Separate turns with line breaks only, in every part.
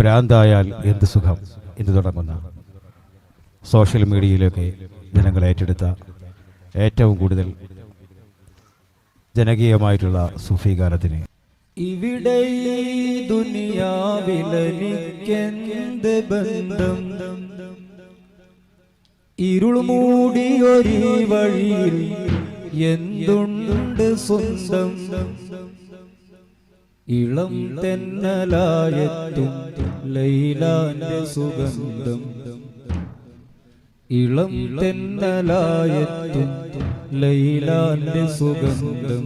ഭ്രാന്തായാൽ എന്ത് സുഖം എന്ന് തുടങ്ങുന്ന സോഷ്യൽ മീഡിയയിലൊക്കെ ജനങ്ങൾ ഏറ്റെടുത്ത ഏറ്റവും കൂടുതൽ ജനകീയമായിട്ടുള്ള സൂഫി ഗാനത്തിന്.
ഇവിടെ ദുനിയാവിലെനിക്കെന്ത് ബന്ധം? ഇരുൾ വഴിയിൽ എന്തുണ്ട് സ്വന്തം? ഇളം തെന്നലായത്തും ലൈലാന്റെ സുഗന്ധം. ഇളം തെന്നലായത്തും ലൈലാന്റെ സുഗന്ധം.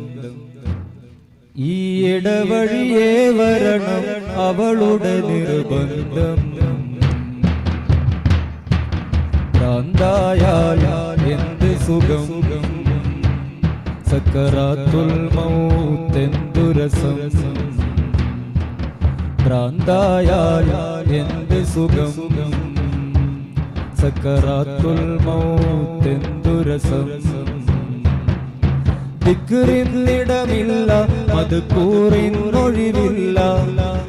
ഈ ഇടവഴിയേ വരണം അവളുടെ നിർബന്ധം. എന്ത് സുഖം? സക്കറാത്തുൽ മൗത്തെന്തു രസം? ഭ്രാന്തായാൽ എന്ത് സുഖം? സക്കറാത്തുൽ മൗത്തെന്തു രസം? ദിക്റിന്നിടമില്ല അത് കൂറിന്നൊഴിവില്ല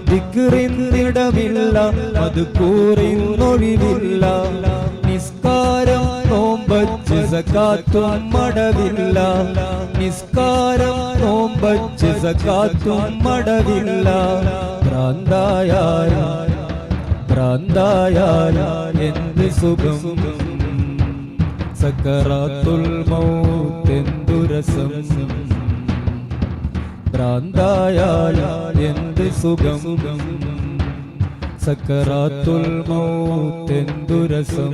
ദിക്കറിന്നിടമില്ല അത് കൂറിന്നൊഴിവില്ല സക്കാത്തും മടവില്ല. നിസ്കാരം നോമ്പച്ച് സക്കാത്തും മടവില്ല. ഭ്രാന്തായാൽ ഭ്രാന്തായാൽ എന്ത് സുഖം? സക്കറാത്തുൽ മൗത്തെന്തു രസം? ഭ്രാന്തായാൽ എന്ത് സുഖം? സക്കറാത്തുൽ മൗത്തെന്തു രസം?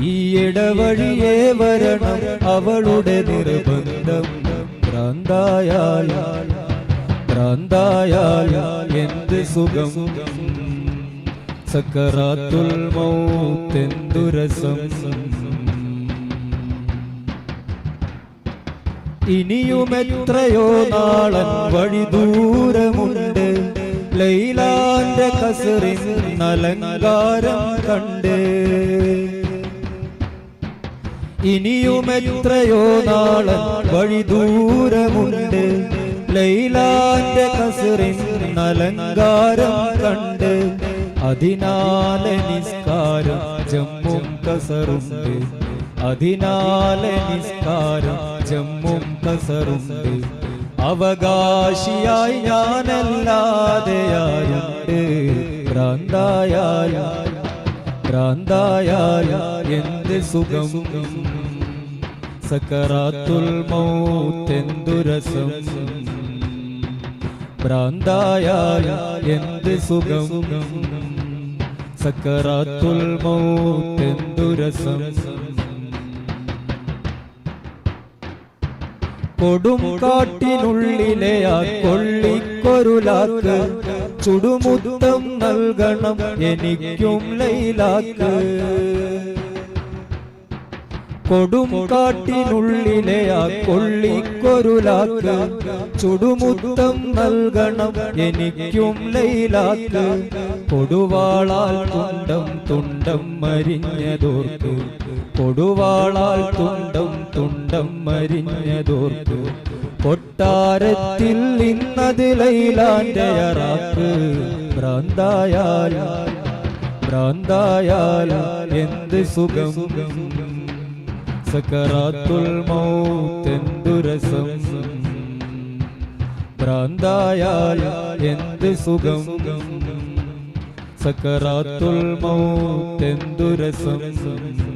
ഈ ഇടവഴിയേ വരണം അവളുടെ നിർബന്ധം. ഭ്രാന്തായാൽ എന്ത് സുഖം? സക്കറാത്തുൽ മൗത്തെന്തു രസം? ഇനിയും എത്രയോ നാളൻ വഴി ദൂരമുണ്ട്. ലൈലാന്റെ കസറിൻ നലങ്കാരം കണ്ട് ഇനിയും എത്രയോ നാളൻ വഴി ദൂരമുണ്ട്. ലൈലാന്റെ കസറിൻ അലങ്കാരം കണ്ട്. അതിനാലെ നിസ്കാരം ജമ്മും കസറുണ്ട്. അതിനാലെ നിസ്കാരം ജമ്മും കസറുണ്ട്. അവകാശിയായി ഞാനല്ലാതെയായുണ്ട് ഭ്രാന്തായാൽ ഭ്രാന്തായാൽ എന്ത് സുഖം? സക്കറാത്തുൽ മൗത്തെന്തു രസം? ഭ്രാന്തായാൽ എന്ത് സുഖം? സക്കറാത്തുൽ മൗത്തെന്തു രസം? കൊടും കാട്ടിനുള്ളിലെ ആ കൊള്ളിക്കൊരുലാക്ക് ചുടുമുത്തം നൽകണം എനിക്കും ലൈലാക്ക്. കൊടും കാട്ടിനുള്ളിലെ ആ കൊള്ളിക്കൊരുലാക്ക്. ചുടുമുത്തം നൽകണം എനിക്കും ലൈലാക്ക്. കൊടുവാളാൽ തുണ്ടം തുണ്ടം മരിഞ്ഞതോർത്തു. കൊടുവാളാൽ തുണ്ടം തുണ്ടം മരിഞ്ഞതോർത്തു. കൊട്ടാരത്തിൽ ഇന്നത് ലൈലാന്റെ അറാക്ക്. ഭ്രാന്തായാൽ ഭ്രാന്തായാൽ എന്ത് സുഖം? സക്കറാത്തുൽ മൗത്തെന്തു രസം? ഭ്രാന്തായാൽ എന്ത് സുഖം? സക്കറാത്തുൽ മൗത്തെന്തു രസം.